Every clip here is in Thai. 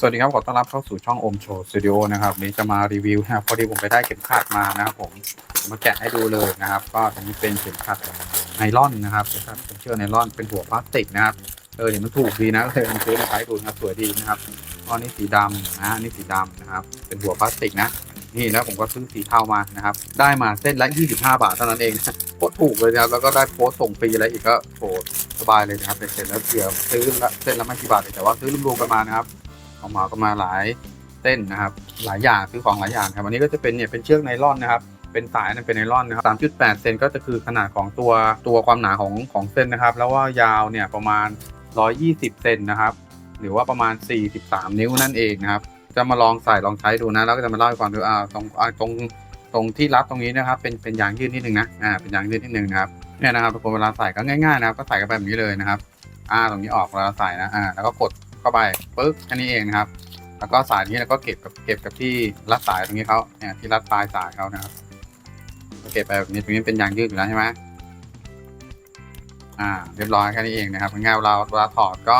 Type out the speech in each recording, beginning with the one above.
สวัสดีครับ ขอต้อนรับเข้าสู่ช่องโอมโชว์สตูดิโอนะครับวันนี้จะมารีวิวนะครับพอดีผมไปได้เข็มขัดมานะครับผมมาแกะให้ดูเลยนะครับ ก็ตรงนี้เป็นเข็มขัดไนลอนนะครับเข็มขัดเป็นเชือกไนลอนเป็นหัวพลาสติกนะครับเออเห็นมันถูกดีนะก็เลยมาซื้อมาใช้ดูนะครับสวยดีนะครับก้อนนี้สีดำนะนี่สีดำนะครับ เป็นหัวพลาสติกนะนี่แล้วผมก็ซื้อสีเทามานะครับ ได้มาเส้นละ 25 บาทเท่านั้นเองโคตรถูกเลยนะครับแล้วก็ได้โพสส่งฟรีอะไรอีกก็โหสบายเลยนะครับเป็นเสร็จแล้วเกือซื้อละเส้นละไม่กี่บาทแต่ว่าซื้อรวมๆกันมานะครับ ออกมาก็มาหลายเส้นนะครับ หลายอย่างซื้อของหลายอย่างครับวันนี้ก็จะเป็นเนี่ยเป็นเชือกไนล่อนนะครับเป็นสายเป็นไนล่อนนะครับ3.8เซนก็จะคือขนาดของตัวตัวความหนาของของเส้นนะครับ แล้วว่ายาวเนี่ยประมาณ120เซนนะครับ หรือว่าประมาณ43นิ้วนั่นเองนะครับ จะมาลองใส่ลองใช้ดูนะ แล้วก็จะมาเล่าให้ฟังดูอ่าตรงอ่าตรงตรงที่รัดตรงนี้นะครับ เป็นเป็นยางยืดนิดนึงนะอ่าเป็นยางยืดนิดนึงนะครับเนี่ยนะครับเวลาใส่ก็ง่ายๆนะครับก็ใส่กันแบบนี้เลยนะครับอ่าตรงนี้ออกเวลาใส่นะอ่าแล้วก็กด เข้าไปปึ๊บแค่นี้เองนะครับ แล้วก็สายนี้เราก็เก็บกับเก็บกับที่รัดสายตรงนี้เขาเนี่ยที่รัดปลายสายเขานะครับก็เก็บไปแบบนี้ตรงนี้เป็นยางยืดอยู่แล้วใช่ไหมอ่า เรียบร้อยแค่นี้เองนะครับง่ายเวลาเวลาถอดก็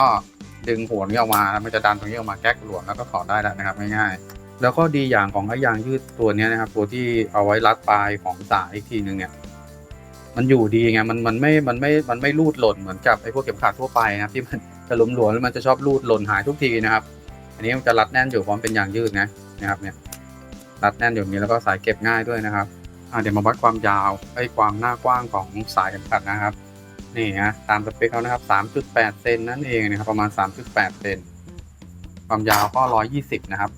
ดึงหัวนี้ออกมาแล้วมันจะดันตรงนี้ออกมาแก๊กหลวมแล้วก็ถอดได้แล้วนะครับง่ายๆแล้วก็ดีอย่างของไอ้ยางยืดตัวนี้นะครับ ตัวที่เอาไว้รัดปลายของสายอีกทีหนึ่งเนี่ยมันอยู่ดีไงมันมันไม่มันไม่มันไม่รูดหล่นเหมือนกับไอ้พวกเข็มขัดทั่วไปนะที่มัน จะหลวมแล้วมันจะชอบรูดหล่นหายทุกทีนะครับ อันนี้มันจะรัดแน่นอยู่พร้อมเป็นยางยืดนะนะครับเนี่ยรัดแน่นอยู่นี้แล้วก็สายเก็บง่ายด้วยนะครับเดี๋ยวมาวัดความยาวไอ้ความหน้ากว้างของสายเข็มขัดนะครับนี่ฮะตามสเปคเขานะครับ 3.8 เซนนั่นเองนะครับประมาณ 3.8 เซนความยาวก็ 120 นะครับ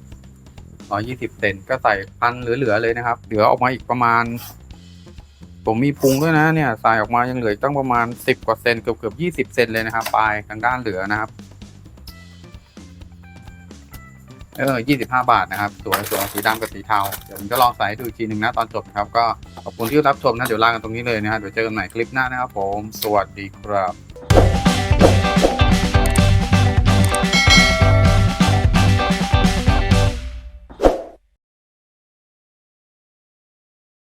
120 เซนก็ใส่พันเหลือๆเลยนะครับ เหลือออกมาอีกประมาณ ผมมีพุงด้วยนะเนี่ยใส่ออกมายังเหลือตั้งประมาณ 10 กว่าเซนเกือบเกือบยี่สิบเซนเลยนะครับปลายทางด้านเหลือนะครับ เออยี่สิบห้าบาทนะครับสวยสวยสีดำกับสีเทาเดี๋ยวผมจะลองใส่ดูอีกทีหนึ่งนะตอนจบครับ ก็ขอบคุณที่รับชมนะเดี๋ยวลากันตรงนี้เลยนะฮะเดี๋ยวเจอกันใหม่คลิปหน้านะครับผม สวัสดีครับ